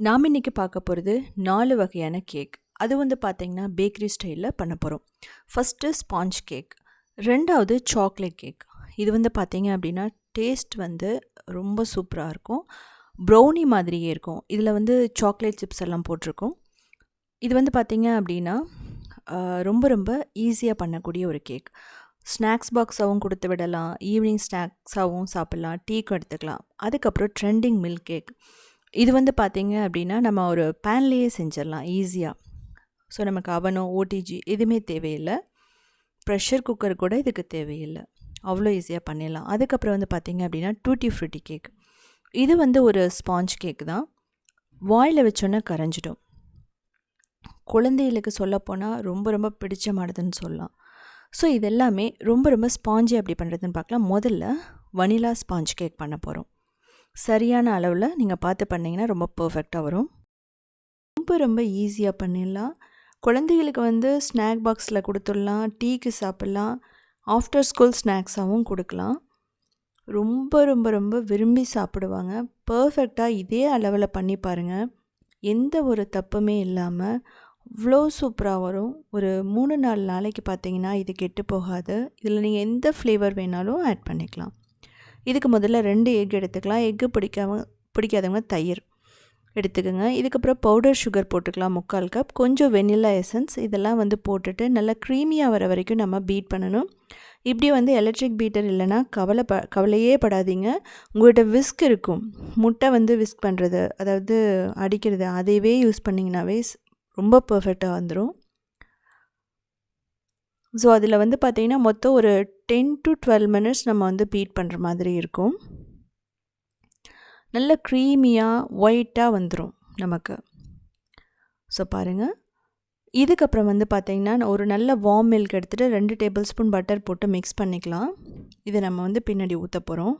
நாம் இன்றைக்கி பார்க்க போகிறது நாலு வகையான கேக் அது வந்து பார்த்திங்கன்னா பேக்கரி ஸ்டைலில் பண்ண போகிறோம் ஃபஸ்ட்டு ஸ்பாஞ்ச் கேக் ரெண்டாவது சாக்லேட் கேக் இது வந்து பார்த்திங்க அப்படின்னா டேஸ்ட் வந்து ரொம்ப சூப்பராக இருக்கும். ப்ரௌனி மாதிரியே இருக்கும். இதில் வந்து சாக்லேட் சிப்ஸ் எல்லாம் போட்டிருக்கோம். இது வந்து பார்த்திங்க அப்படின்னா ரொம்ப ரொம்ப ஈஸியாக பண்ணக்கூடிய ஒரு கேக் ஸ்நாக்ஸ் பாக்ஸாகவும் கொடுத்து விடலாம். ஈவினிங் ஸ்நாக்ஸாகவும் சாப்பிட்லாம். டீக்கும் எடுத்துக்கலாம். அதுக்கப்புறம் ட்ரெண்டிங் மில்க் கேக் இது வந்து பார்த்திங்க அப்படின்னா நம்ம ஒரு பேன்லேயே செஞ்சிடலாம் ஈஸியாக ஸோ நமக்கு அவனோ ஓடிஜி எதுவுமே தேவையில்லை. ப்ரெஷர் குக்கர் கூட இதுக்கு தேவையில்லை. அவ்வளோ ஈஸியாக பண்ணிடலாம். அதுக்கப்புறம் வந்து பார்த்திங்க அப்படின்னா டூட்டி ஃப்ரூட்டி கேக் இது வந்து ஒரு ஸ்பாஞ்ச் கேக் தான். வாயில் வச்சோன்னே கரைஞ்சிடும். குழந்தைகளுக்கு சொல்லப்போனால் ரொம்ப ரொம்ப பிடிச்சமானதுன்னு சொல்லலாம். ஸோ இது எல்லாமே ரொம்ப ரொம்ப ஸ்பாஞ்சி எப்படி பண்ணுறதுன்னு பார்க்கலாம். முதல்ல வனிலா ஸ்பாஞ்ச் கேக் பண்ண போகிறோம் சரியான அளவில் நீங்கள் பார்த்து பண்ணிங்கன்னா ரொம்ப பர்ஃபெக்டாக வரும். ரொம்ப ரொம்ப ஈஸியாக பண்ணிடலாம். குழந்தைகளுக்கு வந்து ஸ்நாக் பாக்ஸில் கொடுத்துடலாம் டீக்கு சாப்பிட்லாம் ஆஃப்டர் ஸ்கூல் ஸ்நாக்ஸாகவும் கொடுக்கலாம். ரொம்ப ரொம்ப ரொம்ப விரும்பி சாப்பிடுவாங்க. பர்ஃபெக்டாக இதே அளவில் பண்ணி பாருங்கள் எந்த ஒரு தப்புமே இல்லாமல் அவ்வளோ சூப்பராக வரும். ஒரு மூணு நாலு நாளைக்கு பார்த்தீங்கன்னா இது கெட்டு போகாது. இதில் நீங்கள் எந்த ஃப்ளேவர் வேணாலும் ஆட் பண்ணிக்கலாம். இதுக்கு முதல்ல ரெண்டு எக் எடுத்துக்கலாம். எக்கு பிடிக்காம பிடிக்காதவங்க தயிர் எடுத்துக்கோங்க. இதுக்கப்புறம் பவுடர் சுகர் போட்டுக்கலாம் முக்கால் கப் கொஞ்சம் வெனிலா எசன்ஸ் இதெல்லாம் வந்து போட்டுட்டு நல்லா க்ரீமியாக வர வரைக்கும் நம்ம பீட் பண்ணணும். இப்படி வந்து எலக்ட்ரிக் பீட்டர் இல்லைன்னா கவலை ப கவலையே படாதீங்க. உங்கள்கிட்ட விஸ்க் இருக்கும். முட்டை வந்து விஸ்க் பண்ணுறது அதாவது அடிக்கிறது அதையவே யூஸ் பண்ணிங்கனாவே ஸ்- ரொம்ப பர்ஃபெக்டாக வந்துடும் ஸோ அதில் வந்து பார்த்தீங்கன்னா மொத்தம் ஒரு டென் டு டுவெல் மினிட்ஸ் நம்ம வந்து பீட் பண்ணுற மாதிரி இருக்கும். நல்ல க்ரீமியாக ஒயிட்டாக வந்துடும் நமக்கு. ஸோ பாருங்கள் இதுக்கப்புறம் வந்து பார்த்திங்கன்னா நான் ஒரு நல்ல வார்ம் மில்க் எடுத்துகிட்டு ரெண்டு டேபிள் ஸ்பூன் பட்டர் போட்டு மிக்ஸ் பண்ணிக்கலாம். இதை நம்ம வந்து பின்னாடி ஊற்ற போகிறோம்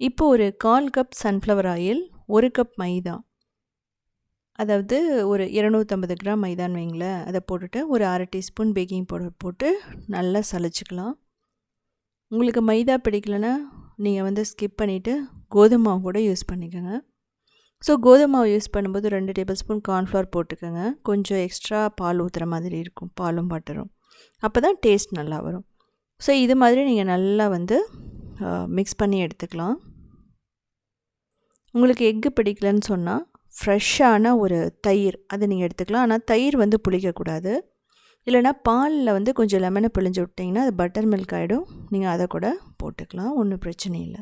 இப்போ ஒரு கால் கப் சன்ஃப்ளவர் ஆயில் ஒரு கப் மைதா. அதாவது ஒரு இரநூத்தம்பது கிராம் மைதான் வைங்களேன் அதை போட்டுட்டு ஒரு அரை டீஸ்பூன் பேக்கிங் பவுடர் போட்டு நல்லா சலிச்சுக்கலாம் உங்களுக்கு மைதா பிடிக்கலன்னா நீங்கள் வந்து ஸ்கிப் பண்ணிவிட்டு கோதுமை மாவு கூட யூஸ் பண்ணிக்கோங்க. ஸோ கோதுமை மாவு யூஸ் பண்ணும்போது ரெண்டு டேபிள் ஸ்பூன் கார்ன்ஃப்ளவர் போட்டுக்கோங்க. கொஞ்சம் எக்ஸ்ட்ரா பால் ஊற்றுற மாதிரி இருக்கும் பாலும் பட்டரும். அப்போ தான் டேஸ்ட் நல்லா வரும். ஸோ இது மாதிரி நீங்கள் நல்லா வந்து மிக்ஸ் பண்ணி எடுத்துக்கலாம். உங்களுக்கு எக்கு பிடிக்கலன்னு சொன்னால் ஃப்ரெஷ்ஷான ஒரு தயிர். அதை நீங்கள் எடுத்துக்கலாம். ஆனால் தயிர் வந்து புளிக்கக்கூடாது. இல்லைனா பாலில் வந்து கொஞ்சம் லெமனை பிழிஞ்சு விட்டிங்கன்னா அது பட்டர் மில்க் ஆகிடும் நீங்கள் அதை கூட போட்டுக்கலாம். ஒன்றும் பிரச்சனை இல்லை.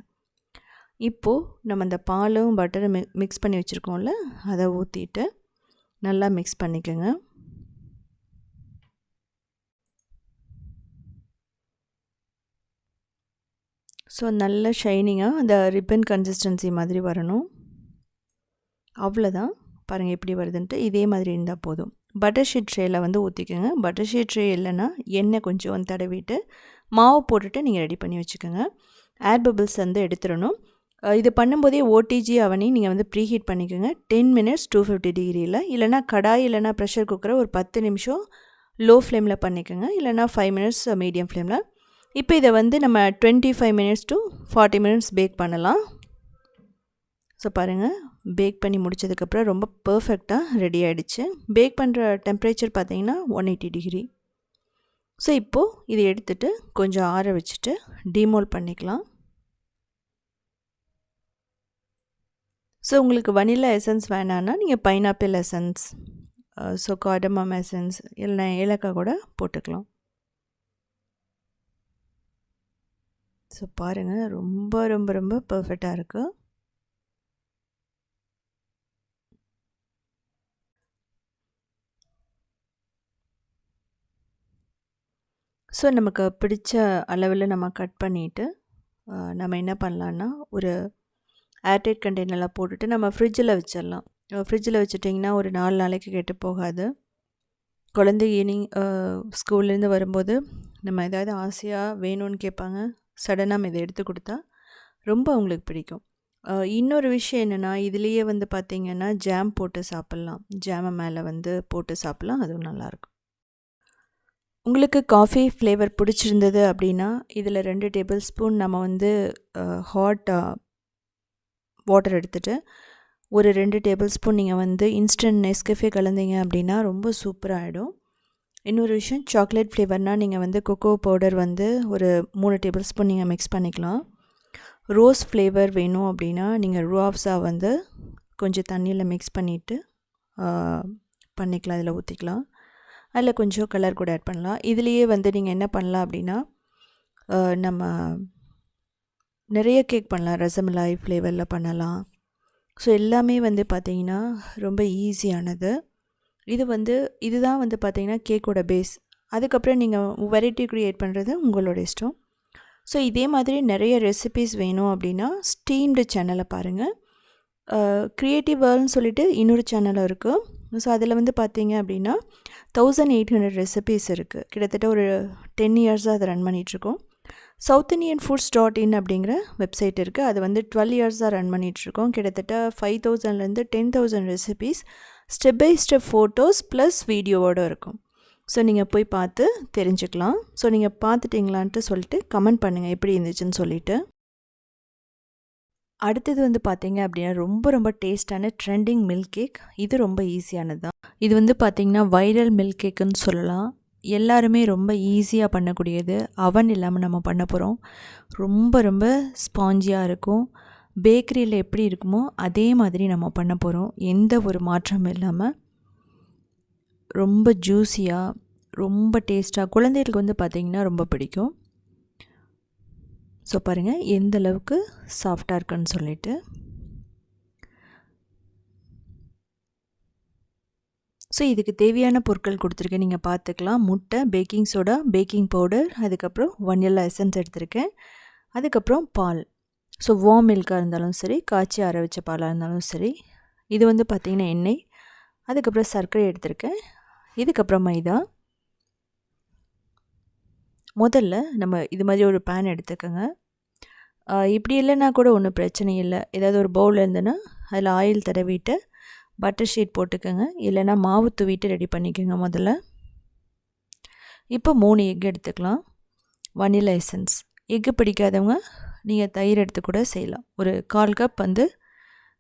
இப்போது நம்ம அந்த பாலும் பட்டரும் மி மிக்ஸ் பண்ணி வச்சுருக்கோம்ல அதை ஊற்றிட்டு நல்லா மிக்ஸ் பண்ணிக்கோங்க. ஸோ நல்ல ஷைனிங்காக அந்த ரிப்பன் கன்சிஸ்டன்சி மாதிரி வரணும். அவ்வளோதான் பாருங்கள் எப்படி வருதுன்ட்டு இதே மாதிரி இருந்தால் போதும். பட்டர் ஷீட் ட்ரேயில் வந்து ஊற்றிக்கோங்க பட்டர் ஷீட் ட்ரே இல்லைன்னா எண்ணெய் கொஞ்சம் வந்து தடவிட்டு மாவு போட்டுட்டு நீங்கள் ரெடி பண்ணி வச்சுக்கோங்க. ஏர் பபிள்ஸ் வந்து எடுத்துடணும். இது பண்ணும்போதே ஓடிஜி அவனி நீங்கள் வந்து ப்ரீ ஹீட் பண்ணிக்கோங்க. டென் மினிட்ஸ் டூ ஃபிஃப்டி டிகிரியில் இல்லைனா கடாய் இல்லைனா ப்ரெஷர் குக்கரை ஒரு பத்து நிமிஷம் லோ ஃப்ளேமில் பண்ணிக்கோங்க. இல்லைனா ஃபைவ் மினிட்ஸ் மீடியம் ஃப்ளேமில் இப்போ இதை வந்து நம்ம twenty five minutes to forty minutes bake பண்ணலாம். ஸோ பாருங்கள் பேக் பண்ணி முடிச்சதுக்கப்புறம் ரொம்ப பர்ஃபெக்டாக ரெடி ஆகிடுச்சு பேக் பண்ணுற டெம்ப்ரேச்சர் பார்த்தீங்கன்னா ஒன் எயிட்டி டிகிரி ஸோ இப்போது இதை எடுத்துகிட்டு கொஞ்சம் ஆற வச்சுட்டு டிமோல் பண்ணிக்கலாம். ஸோ உங்களுக்கு வனிலா எசன்ஸ் வேணான்னா நீங்கள் pineapple essence so cardamom essence இல்லைனா ஏலக்காய் கூட போட்டுக்கலாம். ஸோ பாருங்கள் ரொம்ப ரொம்ப ரொம்ப பர்ஃபெக்டாக இருக்குது ஸோ நமக்கு பிடிச்ச அளவில் நம்ம கட் பண்ணிவிட்டு நம்ம என்ன பண்ணலான்னா ஒரு ஏர்டைட் கண்டெய்னரில் போட்டுட்டு நம்ம ஃப்ரிட்ஜில் வச்சிடலாம். ஃப்ரிட்ஜில் வச்சுட்டிங்கன்னா ஒரு நாலு நாளைக்கு கெட்டு போகாது. குழந்தை ஈவினிங் ஸ்கூல்லேருந்து வரும்போது நம்ம ஏதாவது ஆசையாக வேணும்னு கேட்பாங்க. சடனாக நம்ம இதை எடுத்து கொடுத்தா ரொம்ப அவங்களுக்கு பிடிக்கும். இன்னொரு விஷயம் என்னென்னா இதுலேயே வந்து பார்த்திங்கன்னா ஜாம் போட்டு சாப்பிட்லாம். ஜாமை மேலே வந்து போட்டு சாப்பிட்லாம். அதுவும் நல்லாயிருக்கும் உங்களுக்கு காஃபி ஃப்ளேவர் பிடிச்சிருந்தது அப்படின்னா இதில் ரெண்டு டேபிள் ஸ்பூன் நம்ம வந்து ஹாட் வாட்டர் எடுத்துகிட்டு ஒரு ரெண்டு டேபிள் ஸ்பூன் நீங்கள் வந்து இன்ஸ்டன்ட் நெஸ்கஃபே கலந்தீங்க அப்படின்னா ரொம்ப சூப்பராகிடும் இன்னொரு விஷயம் சாக்லேட் ஃப்ளேவர்னால் நீங்கள் வந்து கொக்கோ பவுடர் வந்து ஒரு மூணு டேபிள் ஸ்பூன் நீங்கள் மிக்ஸ் பண்ணிக்கலாம். ரோஸ் ஃப்ளேவர் வேணும் அப்படின்னா நீங்கள் ரோப்ஸா வந்து கொஞ்சம் தண்ணியில் மிக்ஸ் பண்ணிவிட்டு பண்ணிக்கலாம் அதில் ஊற்றிக்கலாம் அதில் கொஞ்சம் கலர் கூட ஆட் பண்ணலாம். இதுலேயே வந்து நீங்கள் என்ன பண்ணலாம் அப்படின்னா நம்ம நிறைய கேக் பண்ணலாம். ரசமலாய் ஃப்ளேவரில் பண்ணலாம். ஸோ எல்லாமே வந்து பார்த்திங்கன்னா ரொம்ப ஈஸியானது இது வந்து இதுதான் வந்து பார்த்திங்கன்னா கேக்கோட பேஸ் அதுக்கப்புறம் நீங்கள் வெரைட்டி க்ரியேட் பண்ணுறது உங்களோட இஷ்டம். ஸோ இதே மாதிரி நிறைய ரெசிபீஸ் வேணும் அப்படின்னா ஸ்டீம்டு சேனலை பாருங்கள் க்ரியேட்டிவ் வேர்ல்னு சொல்லிட்டு இன்னொரு சேனலும் இருக்குது ஸோ அதில் வந்து பார்த்தீங்க அப்படின்னா தௌசண்ட் எயிட் ஹண்ட்ரட் ரெசிபீஸ் இருக்குது கிட்டத்தட்ட ஒரு டென் இயர்ஸாக அதை ரன் பண்ணிகிட்ருக்கோம் South Indian foods dot in அப்படிங்கிற வெப்சைட் இருக்குது அது வந்து டுவெல் இயர்ஸாக ரன் பண்ணிகிட்ருக்கோம் கிட்டத்தட்ட ஃபைவ் தௌசண்ட்லேருந்து ten thousand recipes step by step photos plus வீடியோவோடு இருக்கும். ஸோ நீங்கள் போய் பார்த்து தெரிஞ்சுக்கலாம். ஸோ நீங்கள் பார்த்துட்டிங்களான்ட்டு சொல்லிட்டு கமெண்ட் பண்ணுங்கள் எப்படி இருந்துச்சுன்னு சொல்லிவிட்டு அடுத்தது வந்து பார்த்தீங்க அப்படின்னா ரொம்ப ரொம்ப டேஸ்டான ட்ரெண்டிங் மில்க் கேக் இது ரொம்ப ஈஸியானது தான். இது வந்து பார்த்திங்கன்னா வைரல் மில்க் கேக்குன்னு சொல்லலாம். எல்லாருமே ரொம்ப ஈஸியாக பண்ணக்கூடியது. அவன் இல்லாமல் நம்ம பண்ண போகிறோம் ரொம்ப ரொம்ப ஸ்பாஞ்சியாக இருக்கும். பேக்கரியில் எப்படி இருக்குமோ அதே மாதிரி நம்ம பண்ண போகிறோம் எந்த ஒரு மாற்றமும் இல்லாமல் ரொம்ப ஜூஸியாக ரொம்ப டேஸ்ட்டாக குழந்தைகளுக்கு வந்து பார்த்திங்கன்னா ரொம்ப பிடிக்கும். ஸோ பாருங்கள் எந்த அளவுக்கு சாஃப்டாக இருக்குன்னு சொல்லிட்டு. ஸோ இதுக்கு தேவையான பொருட்கள் கொடுத்துருக்கேன். நீங்கள் பார்த்துக்கலாம். முட்டை பேக்கிங் சோடா பேக்கிங் பவுடர் அதுக்கப்புறம் வனிலா எசன்ஸ் எடுத்திருக்கேன். அதுக்கப்புறம் பால். ஸோ வார்ம் மில்காக இருந்தாலும் சரி காய்ச்சி அரை வச்ச பாலாக இருந்தாலும் சரி இது வந்து பார்த்திங்கன்னா எண்ணெய். அதுக்கப்புறம் சர்க்கரை எடுத்திருக்கேன். இதுக்கப்புறம் மைதா. முதல்ல நம்ம இது மாதிரி ஒரு பேன் எடுத்துக்கோங்க. இப்படி இல்லைன்னா கூட ஒன்றும் பிரச்சனை இல்லை. ஏதாவது ஒரு பவுல் இருந்ததுன்னா அதில் ஆயில் தடவிட்டு பட்டர் ஷீட் போட்டுக்கோங்க. இல்லைன்னா மாவு தூவிட்டு ரெடி பண்ணிக்கோங்க முதல்ல. இப்போ மூணு எக் எடுத்துக்கலாம். வனிலா எசன்ஸ் எக்கு பிடிக்காதவங்க நீங்கள் தயிர் எடுத்து கூட செய்யலாம். ஒரு கால் கப் வந்து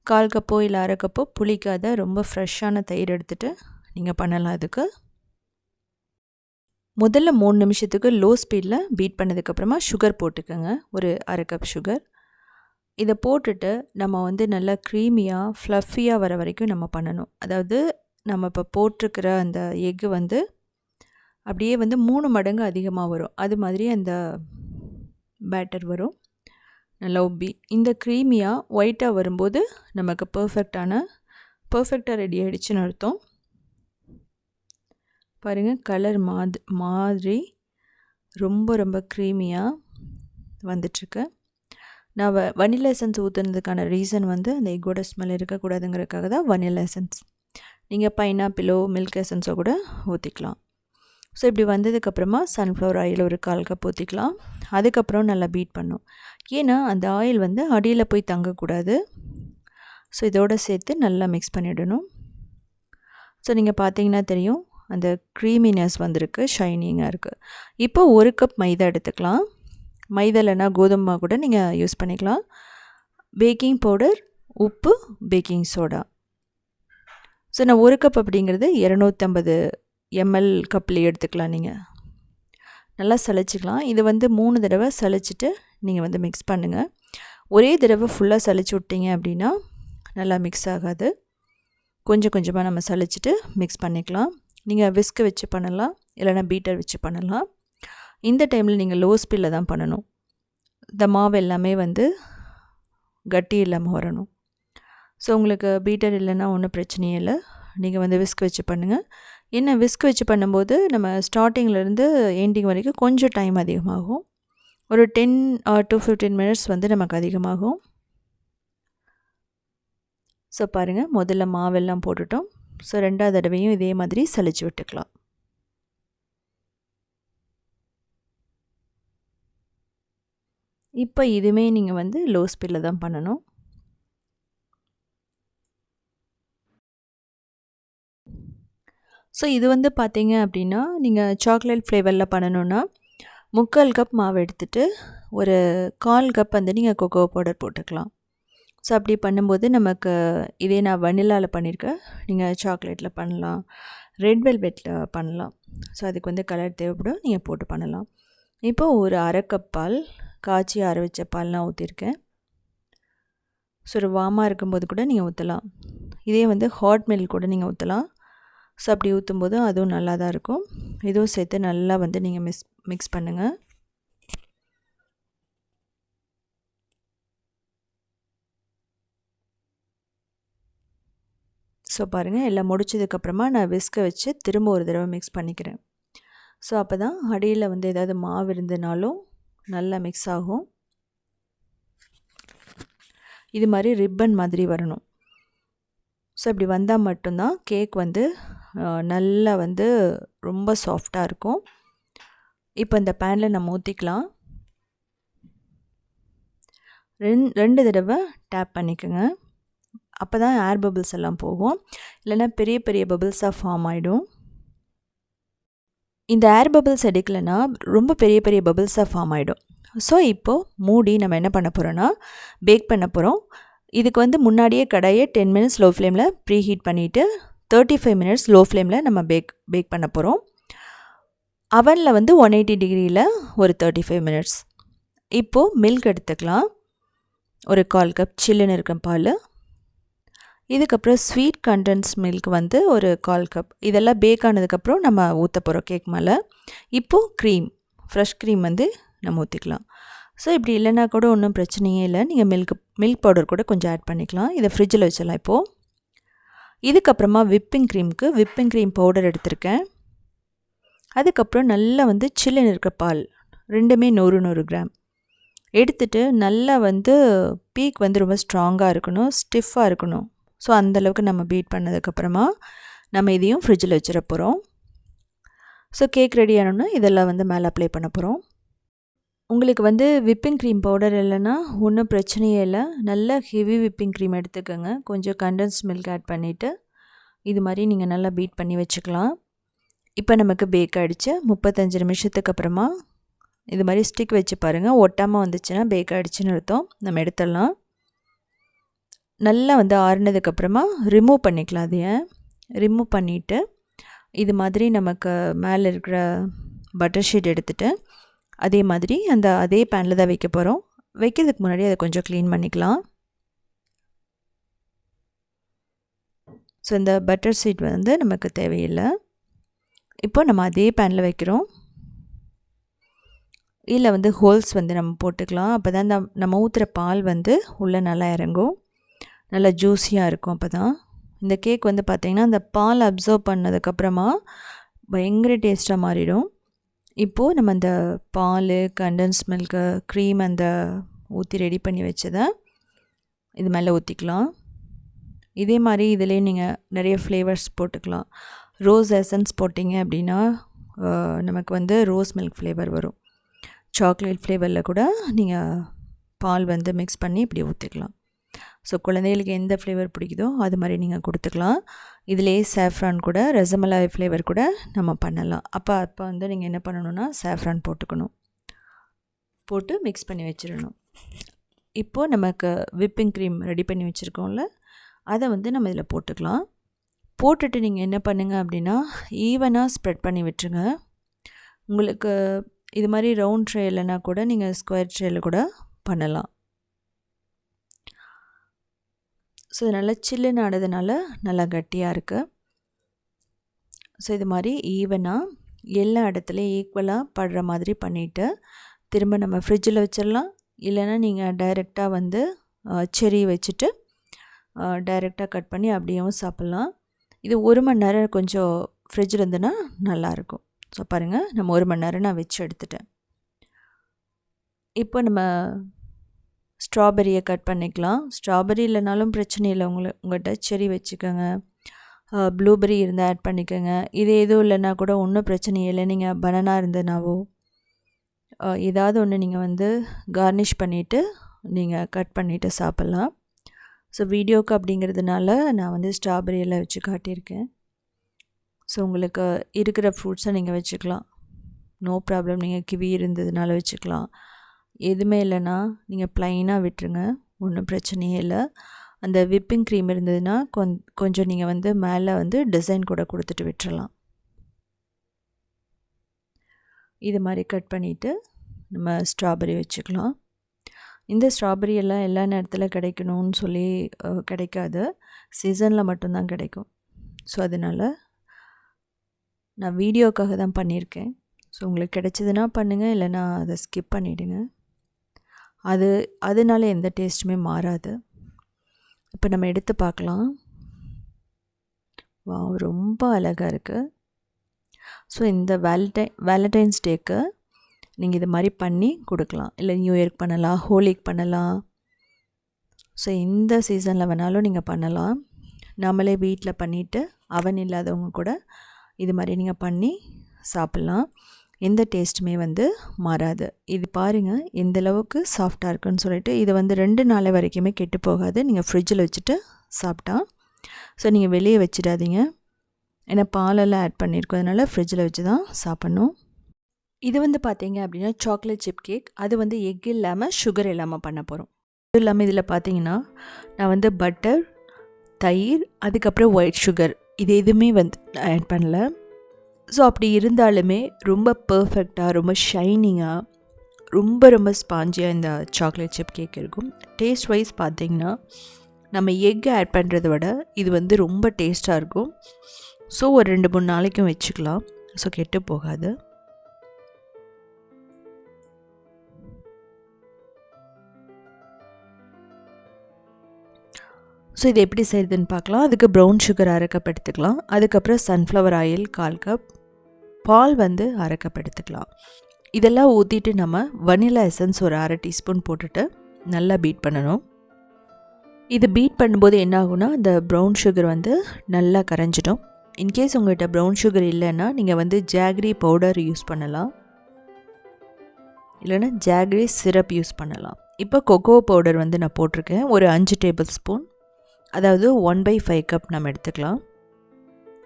கால் கப்போ இல்லை அரை கப்போ புளிக்காத ரொம்ப ஃப்ரெஷ்ஷான தயிர் எடுத்துகிட்டு நீங்கள் பண்ணலாம் அதுக்கு. முதல்ல மூணு நிமிஷத்துக்கு லோ ஸ்பீடில் பீட் பண்ணதுக்கப்புறமா சுகர் போட்டுக்கோங்க. ஒரு அரை கப் சுகர் இதை போட்டுட்டு நம்ம வந்து நல்லா க்ரீமியாக ஃப்ளஃபியாக வர வரைக்கும் நம்ம பண்ணணும். அதாவது நம்ம இப்போ போட்டிருக்கிற அந்த எக்கு வந்து அப்படியே வந்து மூணு மடங்கு அதிகமாக வரும். அது மாதிரி அந்த பேட்டர் வரும். நல்லா உப்பி. இந்த க்ரீமியாக ஒயிட்டாக வரும்போது நமக்கு பர்ஃபெக்டான பர்ஃபெக்டாக ரெடி ஆகிடுச்சின்னு அர்த்தம். பாருங்கள் கலர் மாத் மாதிரி ரொம்ப ரொம்ப க்ரீமியாக வந்துட்டுருக்கு. நான் வ வனிலா எசன்ஸ் ஊற்றுனதுக்கான ரீசன் வந்து அந்த எக்கோட ஸ்மெல் இருக்கக்கூடாதுங்கிறதுக்காக தான் வனிலா எசன்ஸ் நீங்கள் பைனாப்பிளோ மில்க் எசன்ஸோ கூட ஊற்றிக்கலாம் ஸோ இப்படி வந்ததுக்கப்புறமா சன்ஃப்ளவர் ஆயில் ஒரு கால் கப் ஊற்றிக்கலாம் அதுக்கப்புறம் நல்லா பீட் பண்ணும். ஏன்னா அந்த ஆயில் வந்து அடியில் போய் தங்கக்கூடாது. ஸோ இதோடு சேர்த்து நல்லா மிக்ஸ் பண்ணிவிடணும் ஸோ நீங்கள் பார்த்தீங்கன்னா தெரியும் அந்த க்ரீமினஸ் வந்திருக்கு ஷைனிங்காக இருக்குது இப்போ ஒரு கப் மைதா எடுத்துக்கலாம். மைதா இல்லைனா கோதுமை கூட நீங்கள் யூஸ் பண்ணிக்கலாம். பேக்கிங் பவுடர் உப்பு பேக்கிங் சோடா ஸோ நான் ஒரு கப் அப்படிங்கிறது இரநூத்தம்பது எம்எல் கப்லேயே எடுத்துக்கலாம் நீங்கள் நல்லா சளிச்சிக்கலாம். இது வந்து மூணு தடவை சளிச்சிட்டு நீங்கள் வந்து மிக்ஸ் பண்ணுங்கள் ஒரே தடவை ஃபுல்லாக சளிச்சு விட்டீங்க அப்படின்னா நல்லா மிக்ஸ் ஆகாது. கொஞ்சம் கொஞ்சமாக நம்ம சளிச்சிட்டு மிக்ஸ் பண்ணிக்கலாம். நீங்கள் விஸ்க்கு வச்சு பண்ணலாம். இல்லைனா பீட்டர் வச்சு பண்ணலாம். இந்த டைமில் நீங்கள் லோ ஸ்பீடில் தான் பண்ணணும். இந்த மாவு எல்லாமே வந்து கட்டி இல்லாமல் வரணும். ஸோ உங்களுக்கு பீட்டர் இல்லைன்னா ஒன்றும் பிரச்சனையே இல்லை. நீங்கள் வந்து விஸ்க் வச்சு பண்ணுங்கள் என்ன விஸ்க் வச்சு பண்ணும்போது நம்ம ஸ்டார்டிங்லேருந்து எண்டிங் வரைக்கும் கொஞ்சம் டைம் அதிகமாகும். ஒரு ten or to fifteen minutes வந்து நமக்கு அதிகமாகும். ஸோ பாருங்கள் முதல்ல மாவெல்லாம் போட்டுட்டோம். ஸோ ரெண்டாவது தடவையும் இதே மாதிரி சளிச்சு விட்டுக்கலாம். இப்போ இதுவுமே நீங்கள் வந்து லோ ஸ்பீடில் தான் பண்ணணும். ஸோ இது வந்து பார்த்தீங்க அப்படின்னா நீங்கள் சாக்லேட் ஃப்ளேவரில் பண்ணணுன்னா முக்கால் கப் மாவு எடுத்துகிட்டு ஒரு கால் கப் வந்து நீங்கள் கொக்கோ பவுடர் போட்டுக்கலாம். ஸோ அப்படி பண்ணும்போது நமக்கு இதே நான் வனிலாவில் பண்ணியிருக்கேன் நீங்கள் சாக்லேட்டில் பண்ணலாம். ரெட் வெல்வெட்டில் பண்ணலாம். ஸோ அதுக்கு வந்து கலர் தேவைப்படும் நீங்கள் போட்டு பண்ணலாம். இப்போது ஒரு அரை கப் பால் காய்ச்சி அரை வச்ச பால்லாம் ஊற்றிருக்கேன் ஸோ ஒரு வாமாக இருக்கும்போது கூட நீங்கள் ஊற்றலாம் இதே வந்து ஹாட் மில்க் கூட நீங்கள் ஊற்றலாம் ஸோ அப்படி ஊற்றும்போது அதுவும் நல்லா தான் இருக்கும். இதுவும் சேர்த்து நல்லா வந்து நீங்கள் மிஸ் மிக்ஸ் பண்ணுங்கள் ஸோ பாருங்கள் எல்லாம் முடிச்சதுக்கப்புறமா நான் விஸ்க வச்சு திரும்ப ஒரு தடவை மிக்ஸ் பண்ணிக்கிறேன். ஸோ அப்போ தான் அடியில் வந்து ஏதாவது மாவு இருந்தனாலும் நல்லா மிக்ஸ் ஆகும். இது மாதிரி ரிப்பன் மாதிரி வரணும். ஸோ இப்படி வந்தால் மட்டும்தான் கேக் வந்து நல்லா வந்து ரொம்ப சாஃப்டாக இருக்கும். இப்போ இந்த பேனில் நம்ம ஊற்றிக்கலாம் ரெண் ரெண்டு தடவை டேப் பண்ணிக்கோங்க. அப்போ தான் ஏர் பபிள்ஸ் எல்லாம் போகும். இல்லைன்னா பெரிய பெரிய பபிள்ஸாக ஃபார்ம் ஆகிடும் இந்த ஏர் பபிள்ஸ் எடுக்கலைன்னா ரொம்ப பெரிய பெரிய பபிள்ஸாக ஃபார்ம் ஆகிடும் ஸோ இப்போது மூடி நம்ம என்ன பண்ண போகிறோன்னா பேக் பண்ண போகிறோம் இதுக்கு வந்து முன்னாடியே கடையை டென் மினிட்ஸ் லோ ஃப்ளேமில் ப்ரீ ஹீட் பண்ணிவிட்டு தேர்ட்டி ஃபைவ் மினிட்ஸ் லோ ஃப்ளேமில் நம்ம பேக் பேக் பண்ண போகிறோம் அவனில் வந்து ஒன் எயிட்டி டிகிரியில் ஒரு தேர்ட்டி ஃபைவ் மினிட்ஸ் இப்போது மில்க் எடுத்துக்கலாம். ஒரு கால் கப் சில்லுன்னு இருக்கும் பால். இதுக்கப்புறம் ஸ்வீட் கண்டென்ஸ் மில்க் வந்து ஒரு கால் கப் இதெல்லாம் பேக் ஆனதுக்கப்புறம் நம்ம ஊற்ற போகிறோம் கேக் மேலே. இப்போது க்ரீம் ஃப்ரெஷ் க்ரீம் வந்து நம்ம ஊற்றிக்கலாம் ஸோ இப்படி இல்லைனா கூட ஒன்றும் பிரச்சனையே இல்லை. நீங்கள் மில்க் மில்க் பவுடர் கூட கொஞ்சம் ஆட் பண்ணிக்கலாம். இதை ஃப்ரிட்ஜில் வச்சிடலாம் இப்போது இதுக்கப்புறமா விப்பிங் க்ரீமுக்கு விப்பிங் க்ரீம் பவுடர் எடுத்திருக்கேன். அதுக்கப்புறம் நல்லா வந்து சில்லுன்னு இருக்க பால் ரெண்டுமே நூறு நூறு கிராம். எடுத்துட்டு நல்லா வந்து பீக் வந்து ரொம்ப ஸ்ட்ராங்காக இருக்கணும் ஸ்டிஃபாக இருக்கணும். ஸோ அந்தளவுக்கு நம்ம பீட் பண்ணதுக்கப்புறமா நம்ம இதையும் ஃப்ரிட்ஜில் வச்சிட போகிறோம் ஸோ கேக் ரெடி ஆனோன்னா இதெல்லாம் வந்து மேலே அப்ளை பண்ண போகிறோம் உங்களுக்கு வந்து விப்பிங் க்ரீம் பவுடர் இல்லைன்னா ஒன்றும் பிரச்சனையே இல்லை. நல்ல ஹெவி விப்பிங் க்ரீம் எடுத்துக்கோங்க. கொஞ்சம் கண்டன்ஸ் மில்க் ஆட் பண்ணிவிட்டு இது மாதிரி நீங்கள் நல்லா பீட் பண்ணி வச்சுக்கலாம். இப்போ நமக்கு பேக் ஆகிடுச்சு முப்பத்தஞ்சு நிமிஷத்துக்கு அப்புறமா இது மாதிரி ஸ்டிக் வச்சு பாருங்கள் ஒட்டாமல் வந்துச்சுன்னா பேக் ஆகிடுச்சின்னு அர்த்தம். நம்ம எடுத்துடலாம். நல்லா வந்து ஆறுனதுக்கப்புறமா ரிமூவ் பண்ணிக்கலாம் அதைய. ரிமூவ் பண்ணிவிட்டு இது மாதிரி நமக்கு மேலே இருக்கிற பட்டர் ஷீட் எடுத்துகிட்டு அதே மாதிரி அந்த அதே பேனில் தான் வைக்க போகிறோம் வைக்கிறதுக்கு முன்னாடி அதை கொஞ்சம் க்ளீன் பண்ணிக்கலாம். ஸோ இந்த பட்டர் ஷீட் வந்து நமக்கு தேவையில்லை. இப்போ நம்ம அதே பேனில் வைக்கிறோம். இதில் வந்து ஹோல்ஸ் வந்து நம்ம போட்டுக்கலாம். அப்போ தான் நம்ம ஊற்றுற பால் வந்து உள்ளே நல்லா இறங்கும். நல்லா ஜூஸியாக இருக்கும் அப்போ தான் இந்த கேக் வந்து பார்த்திங்கன்னா அந்த பால் அப்சர்வ் பண்ணதுக்கப்புறமா பயங்கர டேஸ்ட்டாக மாறிடும். இப்போது நம்ம அந்த பால் கண்டன்ஸ் மில்க்கு க்ரீம் அந்த ஊற்றி ரெடி பண்ணி வச்சதை இது மேலே ஊற்றிக்கலாம் இதே மாதிரி இதிலே நீங்கள் நிறைய ஃப்ளேவர்ஸ் போட்டுக்கலாம். ரோஸ் எசன்ஸ் போட்டிங்க அப்படின்னா நமக்கு வந்து ரோஸ் மில்க் ஃப்ளேவர் வரும். சாக்லேட் ஃப்ளேவரில் கூட நீங்கள் பால் வந்து மிக்ஸ் பண்ணி இப்படி ஊற்றிக்கலாம் ஸோ குழந்தைகளுக்கு எந்த ஃப்ளேவர் பிடிக்குதோ அது மாதிரி நீங்கள் கொடுத்துக்கலாம். இதிலே சேஃப்ரான் கூட ரசமலாய் ஃப்ளேவர் கூட நம்ம பண்ணலாம். அப்போ அப்போ வந்து நீங்கள் என்ன பண்ணணுன்னா சேஃப்ரான் போட்டுக்கணும். போட்டு மிக்ஸ் பண்ணி வச்சிடணும். இப்போது நமக்கு விப்பிங் க்ரீம் ரெடி பண்ணி வச்சுருக்கோம்ல அதை வந்து நம்ம இதில் போட்டுக்கலாம். போட்டுட்டு நீங்கள் என்ன பண்ணுங்கள் அப்படின்னா ஈவனாக ஸ்ப்ரெட் பண்ணி விட்டுருங்க. உங்களுக்கு இது மாதிரி ரவுண்ட் ட்ரே இல்லைன்னா கூட நீங்கள் ஸ்கொயர் ட்ரேயில் கூட பண்ணலாம். ஸோ இது நல்லா சில்லுன்னு ஆனதுனால நல்லா கட்டியாக இருக்குது ஸோ இது மாதிரி ஈவனாக எல்லா இடத்துலையும் ஈக்குவலாக படுற மாதிரி பண்ணிவிட்டு திரும்ப நம்ம ஃப்ரிட்ஜில் வச்சிடலாம். இல்லைன்னா நீங்கள் டைரெக்டாக வந்து செரி வச்சுட்டு டைரெக்டாக கட் பண்ணி அப்படியும் சாப்பிட்லாம். இது ஒரு மணி நேரம் கொஞ்சம் ஃப்ரிட்ஜில் இருந்துன்னா நல்லாயிருக்கும் ஸோ பாருங்கள் நம்ம ஒரு மணி நேரம் நான் வச்சு எடுத்துட்டேன். இப்போ நம்ம ஸ்ட்ராபெரியை கட் பண்ணிக்கலாம். ஸ்ட்ராபெரி இல்லைனாலும் பிரச்சனை இல்லை. உங்களை உங்கள்கிட்ட செரி வச்சுக்கோங்க. ப்ளூபெரி இருந்தால் ஆட் பண்ணிக்கோங்க. இது எதுவும் இல்லைன்னா கூட ஒன்றும் பிரச்சனை இல்லை. நீங்கள் பனானா இருந்ததுனாவோ ஏதாவது ஒன்று நீங்கள் வந்து கார்னிஷ் பண்ணிவிட்டு நீங்கள் கட் பண்ணிவிட்டு சாப்பிட்லாம். ஸோ வீடியோக்கு அப்படிங்கிறதுனால நான் வந்து ஸ்ட்ராபெரி எல்லாம் வச்சு காட்டியிருக்கேன். ஸோ உங்களுக்கு இருக்கிற ஃப்ரூட்ஸை நீங்கள் வச்சுக்கலாம். நோ ப்ராப்ளம் நீங்கள் கிவி இருந்ததுனால வச்சுக்கலாம். எதுவுமே இல்லைன்னா நீங்கள் ப்ளைனாக விட்டுருங்க. ஒன்றும் பிரச்சனையே இல்லை. அந்த விப்பிங் க்ரீம் இருந்ததுன்னா கொஞ் கொஞ்சம் நீங்கள் வந்து மேலே வந்து டிசைன் கூட கொடுத்துட்டு விட்டுறலாம். இது மாதிரி கட் பண்ணிவிட்டு நம்ம ஸ்ட்ராபெரி வச்சுக்கலாம். இந்த ஸ்ட்ராபெரி எல்லாம் எல்லா நேரத்தில் கிடைக்கணும்னு சொல்லி கிடைக்காது. சீசனில் மட்டும்தான் கிடைக்கும். ஸோ அதனால் நான் வீடியோக்காக தான் பண்ணியிருக்கேன். ஸோ உங்களுக்கு கிடைச்சதுன்னா பண்ணுங்கள் இல்லைனா அதை ஸ்கிப் பண்ணிவிடுங்க அது அதனால எந்த டேஸ்ட்டுமே மாறாது. இப்போ நம்ம எடுத்து பார்க்கலாம் வா ரொம்ப அழகாக இருக்குது ஸோ இந்த வேலண்டை வேலண்டைன்ஸ் டேக்கு நீங்கள் இது மாதிரி பண்ணி கொடுக்கலாம். இல்லை நியூ இயர்க்கு பண்ணலாம் ஹோலிக்கு பண்ணலாம். ஸோ இந்த சீசனில் வேணாலும் நீங்கள் பண்ணலாம். நம்மளே வீட்டில் பண்ணிவிட்டு அவன் இல்லாதவங்க கூட இது மாதிரி நீங்கள் பண்ணி சாப்பிட்லாம். எந்த டேஸ்ட்டுமே வந்து மாறாது. இது பாருங்கள் எந்த அளவுக்கு சாஃப்டாக இருக்குன்னு சொல்லிட்டு இது வந்து ரெண்டு நாளை வரைக்குமே கெட்டு போகாது. நீங்கள் ஃப்ரிட்ஜில் வச்சுட்டு சாப்பிட்டா ஸோ நீங்கள் வெளியே வச்சிடாதீங்க. ஏன்னா பாலெல்லாம் ஆட் பண்ணியிருக்கோம் அதனால் ஃப்ரிட்ஜில் வச்சு தான் சாப்பிட்ணும். இது வந்து பார்த்தீங்க அப்படின்னா சாக்லேட் சிப் கேக் அது வந்து எக் இல்லாமல் சுகர் இல்லாமல் பண்ண போகிறோம் அதுவும் இல்லாமல் இதில் பார்த்தீங்கன்னா நான் வந்து பட்டர் தயிர் அதுக்கப்புறம் ஒயிட் சுகர் இது எதுவுமே வந்து ஆட் பண்ணல. ஸோ அப்படி இருந்தாலுமே ரொம்ப பர்ஃபெக்டாக ரொம்ப ஷைனிங்காக ரொம்ப ரொம்ப ஸ்பாஞ்சியாக இந்த சாக்லேட் சிப் கேக் இருக்கும். டேஸ்ட் வைஸ் பார்த்தீங்கன்னா நம்ம எக் ஆட் பண்ணுறத விட இது வந்து ரொம்ப டேஸ்ட்டாக இருக்கும். ஸோ ஒரு ரெண்டு மூணு நாளைக்கும் வச்சுக்கலாம். ஸோ கெட்டு போகாது. ஸோ இது எப்படி செய்யுதுன்னு பார்க்கலாம். அதுக்கு ப்ரௌன் சுகர் அரை கப் எடுத்துக்கலாம். அதுக்கப்புறம் சன்ஃப்ளவர் ஆயில் கால் கப் பால் வந்து அரை கப் எடுத்துக்கலாம் இதெல்லாம் ஊற்றிட்டு நம்ம வனிலா எசன்ஸ் ஒரு அரை டீஸ்பூன் போட்டுட்டு நல்லா பீட் பண்ணணும். இது பீட் பண்ணும்போது என்ன ஆகும்னா அந்த ப்ரௌன் சுகர் வந்து நல்லா கரைஞ்சிடும். இன்கேஸ் உங்கள்கிட்ட ப்ரௌன் சுகர் இல்லைன்னா நீங்கள் வந்து ஜாக்ரி பவுடர் யூஸ் பண்ணலாம். இல்லைன்னா ஜாக்ரி சிரப் யூஸ் பண்ணலாம். இப்போ கொக்கோ பவுடர் வந்து நான் போட்டிருக்கேன். ஒரு அஞ்சு டேபிள் ஸ்பூன் அதாவது ஒன் பை ஃபைவ் கப் நம்ம எடுத்துக்கலாம்.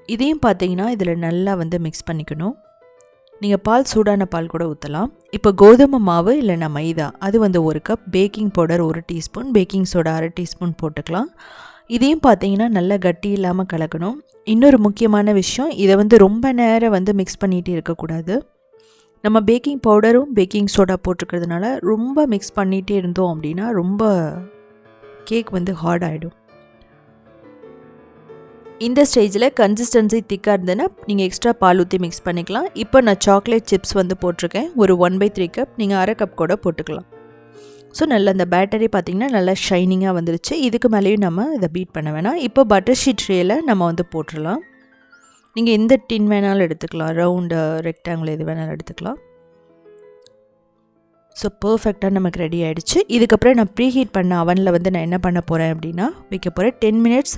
இதையும் பார்த்தீங்கன்னா இதில் நல்லா வந்து மிக்ஸ் பண்ணிக்கணும். நீங்கள் பால் சூடான பால் கூட ஊற்றலாம் இப்போ கோதுமை மாவு இல்லைன்னா மைதா அது வந்து ஒரு கப் பேக்கிங் பவுடர் ஒரு டீஸ்பூன் பேக்கிங் சோடா அரை டீஸ்பூன் போட்டுக்கலாம். இதையும் பார்த்தீங்கன்னா நல்லா கட்டி இல்லாமல் கலக்கணும். இன்னொரு முக்கியமான விஷயம் இதை வந்து ரொம்ப நேரம் வந்து மிக்ஸ் பண்ணிகிட்டே இருக்கக்கூடாது நம்ம பேக்கிங் பவுடரும் பேக்கிங் சோடா போட்டிருக்கிறதுனால ரொம்ப மிக்ஸ் பண்ணிகிட்டே இருந்தோம் அப்படின்னா ரொம்ப கேக் வந்து ஹார்ட் ஆகிடும் இந்த ஸ்டேஜில் கன்சிஸ்டன்சி திக்காக இருந்ததுன்னா நீங்கள் எக்ஸ்ட்ரா பால் ஊற்றி மிக்ஸ் பண்ணிக்கலாம். இப்போ நான் சாக்லேட் சிப்ஸ் வந்து போட்டிருக்கேன். ஒரு ஒன் பை த்ரீ கப் நீங்கள் அரை கப் கூட போட்டுக்கலாம். ஸோ நல்ல அந்த பேட்டரி பார்த்திங்கன்னா நல்லா ஷைனிங்காக வந்துருச்சு. இதுக்கு மேலேயும் நம்ம இதை பீட் பண்ண வேணாம். இப்போ பட்டர் ஷீட் ட்ரேயில் நம்ம வந்து போட்டுடலாம். நீங்கள் எந்த டின் வேணாலும் எடுத்துக்கலாம். ரவுண்டு ரெக்டாங்கிள் எது வேணாலும் எடுத்துக்கலாம். ஸோ பர்ஃபெக்டாக நமக்கு ரெடி ஆகிடுச்சு இதுக்கப்புறம் நான் ப்ரீ ஹீட் பண்ண அவனில் வந்து நான் என்ன பண்ண போகிறேன் அப்படின்னா வைக்க போகிறேன் டென் மினிட்ஸ்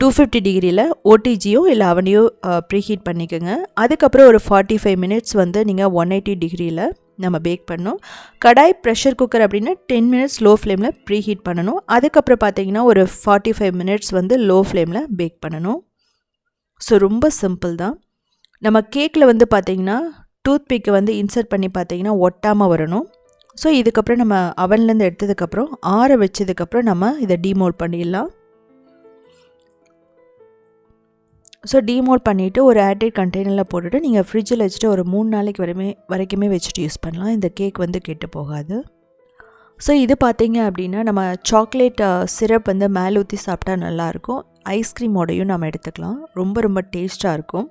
டூ ஃபிஃப்டி டிகிரியில் ஓடிஜியோ இல்லை அவனையோ ப்ரீ ஹீட் பண்ணிக்கோங்க. அதுக்கப்புறம் ஒரு ஃபார்ட்டி ஃபைவ் மினிட்ஸ் வந்து நீங்கள் ஒன் எயிட்டி டிகிரியில் நம்ம பேக் பண்ணணும். கடாய் ப்ரெஷர் குக்கர் அப்படின்னா டென் மினிட்ஸ் லோ ஃப்ளேமில் ப்ரீ ஹீட் பண்ணணும். அதுக்கப்புறம் பார்த்தீங்கன்னா ஒரு ஃபார்ட்டி ஃபைவ் மினிட்ஸ் வந்து லோ ஃப்ளேமில் பேக் பண்ணணும். ஸோ ரொம்ப சிம்பிள் தான். நம்ம கேக்கில் வந்து பார்த்திங்கன்னா டூத் பிக்கை வந்து இன்சர்ட் பண்ணி பார்த்தீங்கன்னா ஒட்டாமல் வரணும். ஸோ இதுக்கப்புறம் நம்ம அவன்லேருந்து எடுத்ததுக்கப்புறம் ஆற வச்சதுக்கப்புறம் நம்ம இதை டிமோல் பண்ணிடலாம். ஸோ டீமோட் பண்ணிவிட்டு ஒரு ஏர்டைட் கண்டெய்னரில் போட்டுட்டு நீங்கள் ஃப்ரிட்ஜில் வச்சுட்டு ஒரு மூணு நாளைக்கு வரைமே வரைக்குமே வச்சுட்டு யூஸ் பண்ணலாம். இந்த கேக் வந்து கெட்டு போகாது. ஸோ இது பார்த்தீங்க அப்படின்னா நம்ம சாக்லேட் சிரப் வந்து மேலே ஊற்றி சாப்பிட்டா நல்லாயிருக்கும். ஐஸ்கிரீமோடையும் நம்ம எடுத்துக்கலாம். ரொம்ப ரொம்ப டேஸ்ட்டாக இருக்கும்.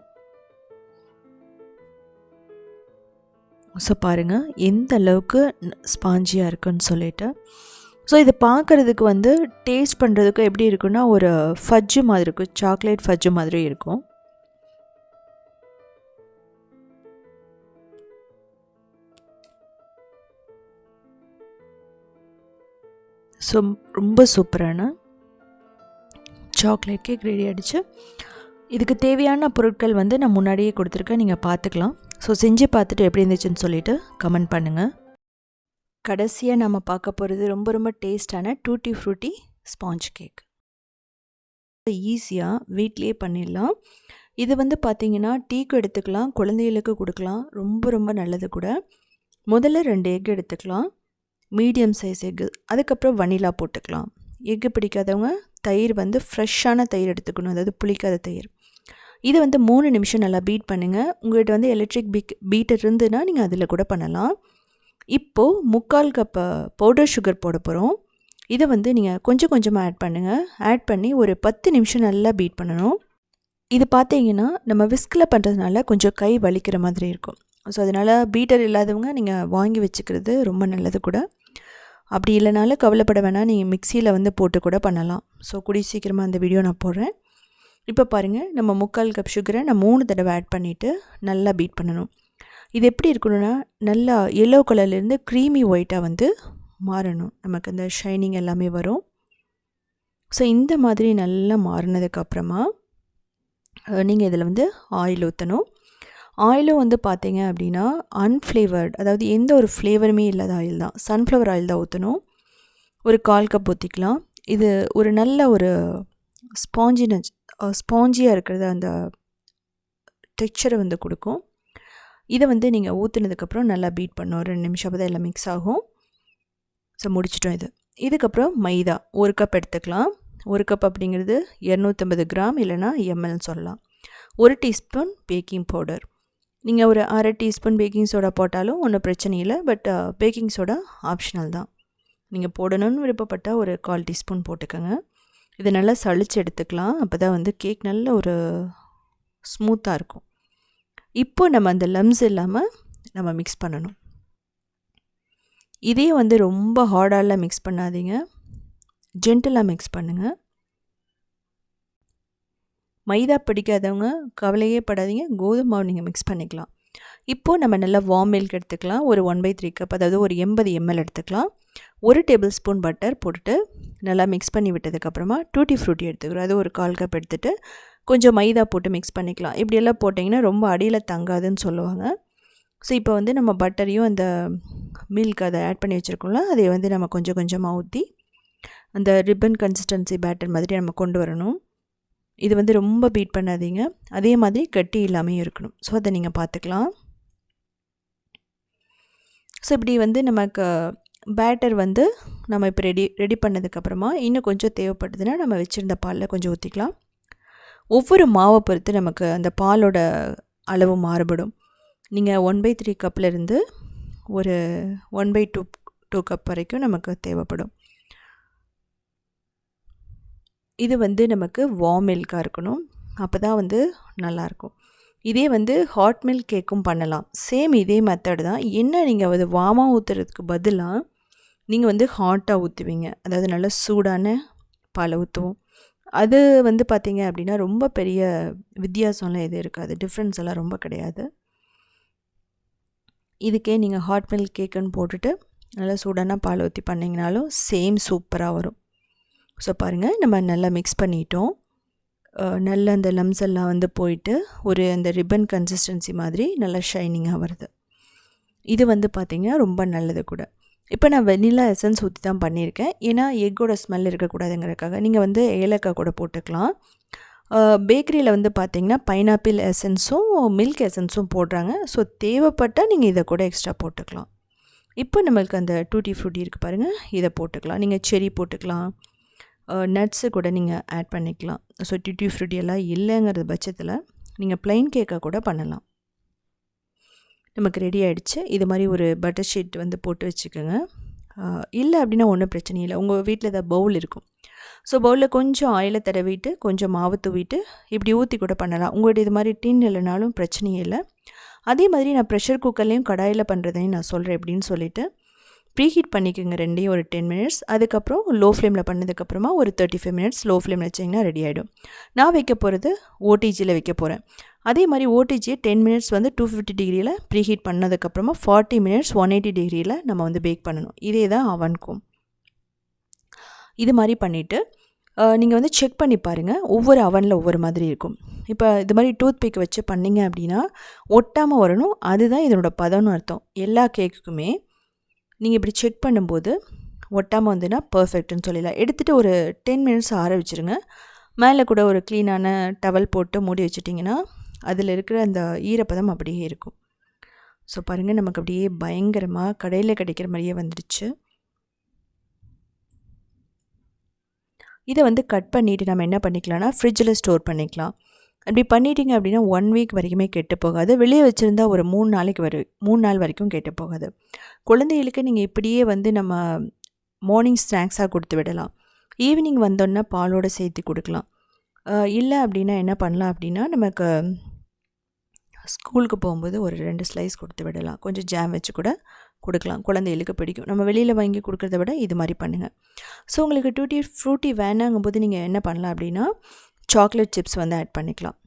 ஸோ பாருங்கள் எந்த அளவுக்கு ஸ்பாஞ்சியாக இருக்குன்னு சொல்லிட்டு. ஸோ இது பார்க்குறதுக்கு வந்து டேஸ்ட் பண்ணுறதுக்கு எப்படி இருக்குன்னா ஒரு ஃபஜ்ஜு மாதிரி இருக்கும் சாக்லேட் ஃபஜ்ஜு மாதிரி இருக்கும். ஸோ ரொம்ப சூப்பரான சாக்லேட் கேக் ரெடி ஆகிடுச்சு இதுக்கு தேவையான பொருட்கள் வந்து நான் முன்னாடியே கொடுத்துருக்கேன். நீங்கள் பார்த்துக்கலாம். ஸோ செஞ்சு பார்த்துட்டு எப்படி இருந்துச்சுன்னு சொல்லிவிட்டு கமெண்ட் பண்ணுங்கள் கடைசியாக நம்ம பார்க்க போகிறது ரொம்ப ரொம்ப டேஸ்டான டூட்டி ஃப்ரூட்டி ஸ்பாஞ்ச் கேக் ஈஸியாக வீட்லேயே பண்ணிடலாம். இது வந்து பார்த்திங்கன்னா டீக்கு எடுத்துக்கலாம் குழந்தைகளுக்கு கொடுக்கலாம். ரொம்ப ரொம்ப நல்லது கூட. முதல்ல ரெண்டு எக் எடுத்துக்கலாம். மீடியம் சைஸ் எக்கு அதுக்கப்புறம் வனிலா போட்டுக்கலாம். எக்கு பிடிக்காதவங்க தயிர் வந்து ஃப்ரெஷ்ஷான தயிர் எடுத்துக்கணும். அதாவது புளிக்காத தயிர். இதை வந்து மூணு நிமிஷம் நல்லா பீட் பண்ணுங்கள் உங்கள்கிட்ட வந்து எலக்ட்ரிக் பீக் பீட்டர் இருந்துன்னா நீங்கள் அதில் கூட பண்ணலாம். இப்போது முக்கால் கப் பவுடர் சுகர் போட போகிறோம் இதை வந்து நீங்கள் கொஞ்சம் கொஞ்சமாக ஆட் பண்ணுங்கள் ஆட் பண்ணி ஒரு பத்து நிமிஷம் நல்லா பீட் பண்ணணும். இது பார்த்தீங்கன்னா நம்ம விஸ்கில் பண்ணுறதுனால கொஞ்சம் கை வலிக்கிற மாதிரி இருக்கும். ஸோ அதனால் பீட்டர் இல்லாதவங்க நீங்கள் வாங்கி வச்சுக்கிறது ரொம்ப நல்லது கூட. அப்படி இல்லைனாலும் கவலைப்பட வேணாம். நீங்கள் மிக்சியில் வந்து போட்டு கூட பண்ணலாம். ஸோ குடி சீக்கிரமாக அந்த வீடியோ நான் போடுறேன். இப்போ பாருங்கள் நம்ம முக்கால் கப் சுகரை நான் மூணு தடவை ஆட் பண்ணிவிட்டு நல்லா பீட் பண்ணணும். இது எப்படி இருக்கணும்னா நல்லா எல்லோ கலர்லேருந்து க்ரீமி ஒயிட்டாக வந்து மாறணும். நமக்கு அந்த ஷைனிங் எல்லாமே வரும். ஸோ இந்த மாதிரி நல்லா மாறினதுக்கப்புறமா நீங்கள் இதில் வந்து ஆயில் ஊற்றணும் ஆயிலும் வந்து பார்த்தீங்க அப்படின்னா அன்ஃப்ளேவர்ட் அதாவது எந்த ஒரு ஃப்ளேவருமே இல்லாத ஆயில் தான். சன்ஃப்ளவர் ஆயில் தான் ஊற்றணும் ஒரு கால் கப் ஊற்றிக்கலாம் இது ஒரு நல்ல ஒரு ஸ்பாஞ்சினஸ் ஸ்பாஞ்சியாக இருக்கிறத அந்த டெக்ஸ்சரை வந்து கொடுக்கும். இதை வந்து நீங்கள் ஊற்றுனதுக்கப்புறம் நல்லா பீட் பண்ணும் ரெண்டு நிமிஷம் அப்போ தான் எல்லாம் மிக்ஸ் ஆகும். ஸோ முடிச்சிட்டோம் இது. இதுக்கப்புறம் மைதா ஒரு கப் எடுத்துக்கலாம். ஒரு கப் அப்படிங்கிறது இரநூத்தம்பது கிராம் இல்லைனா எம்எல்னு சொல்லலாம். ஒரு டீஸ்பூன் பேக்கிங் பவுடர் நீங்கள் ஒரு அரை டீஸ்பூன் பேக்கிங் சோடா போட்டாலும் ஒன்றும் பிரச்சனை இல்லை. பட் பேக்கிங் சோடா ஆப்ஷனல் தான். நீங்கள் போடணும்னு விருப்பப்பட்டால் ஒரு கால் டீஸ்பூன் போட்டுக்கோங்க. இதை நல்லா சளிச்சு எடுத்துக்கலாம். அப்போ தான் வந்து கேக் நல்ல ஒரு ஸ்மூத்தாக இருக்கும். இப்போது நம்ம அந்த லம்ஸ் இல்லாமல் நம்ம மிக்ஸ் பண்ணணும். இதே வந்து ரொம்ப ஹார்டாலாம் மிக்ஸ் பண்ணாதீங்க. ஜென்டலாக மிக்ஸ் பண்ணுங்கள் மைதா பிடிக்காதவங்க கவலையே படாதீங்க. கோதுமை மாவு நீங்கள் மிக்ஸ் பண்ணிக்கலாம். இப்போது நம்ம நல்லா வார்ம் மில்க் எடுத்துக்கலாம். ஒரு ஒன் பை த்ரீ கப் அதாவது ஒரு எண்பது எம்எல் எடுத்துக்கலாம். ஒரு டேபிள் ஸ்பூன் பட்டர் போட்டுட்டு நல்லா மிக்ஸ் பண்ணி விட்டதுக்கப்புறமா டூட்டி ஃப்ரூட்டி எடுத்துக்கிறோம். அது ஒரு கால் கப் எடுத்துகிட்டு கொஞ்சம் மைதா போட்டு மிக்ஸ் பண்ணிக்கலாம். இப்படியெல்லாம் போட்டிங்கன்னா ரொம்ப அடியில் தங்காதுன்னு சொல்லுவாங்க. ஸோ இப்போ வந்து நம்ம பட்டரையும் அந்த மில்க் அதை ஆட் பண்ணி வச்சுருக்கோம்ல அதை வந்து நம்ம கொஞ்சம் கொஞ்சமாக ஊற்றி அந்த ரிப்பன் கன்சிஸ்டன்சி பேட்டர் மாதிரி நம்ம கொண்டு வரணும். இது வந்து ரொம்ப பீட் பண்ணாதீங்க. அதே மாதிரி கட்டி இல்லாமல் இருக்கணும். ஸோ அதை நீங்கள் பார்த்துக்கலாம் ஸோ இப்படி வந்து நமக்கு பேட்டர் வந்து நம்ம இப்போ ரெடி ரெடி பண்ணதுக்கப்புறமா இன்னும் கொஞ்சம் தேவைப்படுதுன்னா நம்ம வச்சுருந்த பாலில் கொஞ்சம் ஊற்றிக்கலாம் ஒவ்வொரு மாவை பொறுத்து நமக்கு அந்த பாலோட அளவு மாறுபடும். நீங்கள் ஒன் பை த்ரீ கப்லேருந்து ஒரு one by two two cup வரைக்கும் நமக்கு தேவைப்படும். இது வந்து நமக்கு வார்ம் மில்காக இருக்கணும். அப்போ தான் வந்து நல்லாயிருக்கும் இதே வந்து ஹாட் மில்க் கேக்கும் பண்ணலாம். சேம் இதே மெத்தடு தான். என்ன நீங்கள் அது வாமாக ஊற்றுறதுக்கு பதிலாக நீங்கள் வந்து ஹாட்டாக ஊற்றுவீங்க அதாவது நல்லா சூடான பாலை ஊற்றுவோம் அது வந்து பார்த்திங்க அப்படின்னா ரொம்ப பெரிய வித்தியாசம்லாம் எதுவும் இருக்காது. டிஃப்ரென்ஸ் எல்லாம் ரொம்ப கிடையாது. இதுக்கே நீங்கள் ஹாட் மில்க் கேக்குன்னு போட்டுட்டு நல்லா சூடான பால் ஊற்றி பண்ணிங்கனாலும் சேம் சூப்பராக வரும். ஸோ பாருங்கள் நம்ம நல்லா மிக்ஸ் பண்ணிட்டோம். நல்ல அந்த லம்ஸ் எல்லாம் வந்து போயிட்டு ஒரு அந்த ரிப்பன் கன்சிஸ்டன்சி மாதிரி நல்லா ஷைனிங்காக வருது. இது வந்து பார்த்திங்கன்னா ரொம்ப நல்லது கூட. இப்போ நான் வெனிலா எசன்ஸ் ஊற்றி தான் பண்ணியிருக்கேன். ஏன்னா எக்கோட ஸ்மெல் இருக்கக்கூடாதுங்கிறதுக்காக. நீங்கள் வந்து ஏலக்காய் கூட போட்டுக்கலாம். பேக்கரியில் வந்து பார்த்திங்கன்னா பைனாப்பிள் எசன்ஸும் மில்க் எசன்ஸும் போடுறாங்க. ஸோ தேவைப்பட்டால் நீங்கள் இதை கூட எக்ஸ்ட்ரா போட்டுக்கலாம். இப்போ நம்மளுக்கு அந்த டூட்டி ஃப்ரூட்டி இருக்குது பாருங்கள் இதை போட்டுக்கலாம். நீங்கள் செரி போட்டுக்கலாம். நட்ஸு கூட நீங்கள் ஆட் பண்ணிக்கலாம். ஸோ டியூட்டி ஃப்ரூட்டி எல்லாம் இல்லைங்கிறது பட்சத்தில் நீங்கள் ப்ளைன் கேக்காக கூட பண்ணலாம். நமக்கு ரெடி ஆகிடுச்சு இது மாதிரி ஒரு பட்டர் ஷீட் வந்து போட்டு வச்சுக்கோங்க. இல்லை அப்படின்னா ஒன்றும் பிரச்சனை இல்லை. உங்கள் வீட்டில் ஏதாவது பவுல் இருக்கும். ஸோ பவுலில் கொஞ்சம் ஆயிலை தடவிட்டு கொஞ்சம் மாவு தூவிட்டு இப்படி ஊற்றி கூட பண்ணலாம். உங்கள்கிட்ட இது மாதிரி டின் இல்லைனாலும் பிரச்சனையே இல்லை. அதே மாதிரி நான் ப்ரெஷர் குக்கர்லேயும் கடாயில் பண்ணுறதையும் நான் சொல்கிறேன் எப்படின்னு சொல்லிவிட்டு ப்ரீஹீட் பண்ணிக்கோங்க ரெண்டையும் ஒரு டென் மினிட்ஸ் அதுக்கப்புறம் லோ ஃப்ளேமில் பண்ணதுக்கப்புறமா ஒரு தேர்ட்டி ஃபைவ் மினிட்ஸ் லோ ஃப்ளேமில் வச்சிங்கன்னா ரெடி ஆகிடும் நான் வைக்க போகிறது ஓடிஜியில் வைக்க போகிறேன் அதே மாதிரி ஓடிஜியை டென் மினிட்ஸ் வந்து டூ ஃபிஃப்டி டிகிரியில் ப்ரீஹீட் பண்ணதுக்கப்புறமா ஃபார்ட்டி மினிட்ஸ் ஒன் எயிட்டி டிகிரியில் நம்ம வந்து பேக் பண்ணணும். இதே தான் அவனுக்கும். இது மாதிரி பண்ணிவிட்டு நீங்கள் வந்து செக் பண்ணி பாருங்கள் ஒவ்வொரு அவனில் ஒவ்வொரு மாதிரி இருக்கும். இப்போ இது மாதிரி டூத் பிக் வச்சு பண்ணிங்க அப்படின்னா ஒட்டாமல் வரணும். அதுதான் இதனோட பதம்னு அர்த்தம். எல்லா கேக்குக்குமே நீங்கள் இப்படி செக் பண்ணும்போது ஒட்டாமல் வந்துன்னா பர்ஃபெக்ட்னு சொல்லிடலாம். எடுத்துகிட்டு ஒரு டென் மினிட்ஸ் ஆற வச்சுருங்க. மேலே கூட ஒரு க்ளீனான டவல் போட்டு மூடி வச்சுட்டிங்கன்னா அதில் இருக்கிற அந்த ஈரப்பதம் அப்படியே இருக்கும். ஸோ பாருங்கள் நமக்கு அப்படியே பயங்கரமாக கடையில் கிடைக்கிற மாதிரியே வந்துடுச்சு. இதை வந்து கட் பண்ணிவிட்டு நம்ம என்ன பண்ணிக்கலாம்னா ஃப்ரிட்ஜில் ஸ்டோர் பண்ணிக்கலாம். அப்படி பண்ணிட்டீங்க அப்படின்னா ஒன் வீக் வரைக்குமே கெட்டு போகாது. வெளியே வச்சுருந்தா ஒரு மூணு நாளைக்கு வரை மூணு நாள் வரைக்கும் கெட்டு போகாது. குழந்தைகளுக்கு நீங்கள் இப்படியே வந்து நம்ம மார்னிங் ஸ்நாக்ஸாக கொடுத்து விடலாம். ஈவினிங் வந்தோன்னா பாலோடு சேர்த்து கொடுக்கலாம். இல்லை அப்படின்னா என்ன பண்ணலாம் அப்படின்னா நமக்கு ஸ்கூலுக்கு போகும்போது ஒரு ரெண்டு ஸ்லைஸ் கொடுத்து விடலாம். கொஞ்சம் ஜாம் வச்சு கூட கொடுக்கலாம். குழந்தைகளுக்கு பிடிக்கும். நம்ம வெளியில் வாங்கி கொடுக்குறத விட இது மாதிரி பண்ணுங்கள் ஸோ உங்களுக்கு டூட்டி ஃப்ரூட்டி வேணாங்கும்போது நீங்கள் என்ன பண்ணலாம் அப்படின்னா சாக்லேட் சிப்ஸ் வந்து ஆட் பண்ணிக்கலாம்.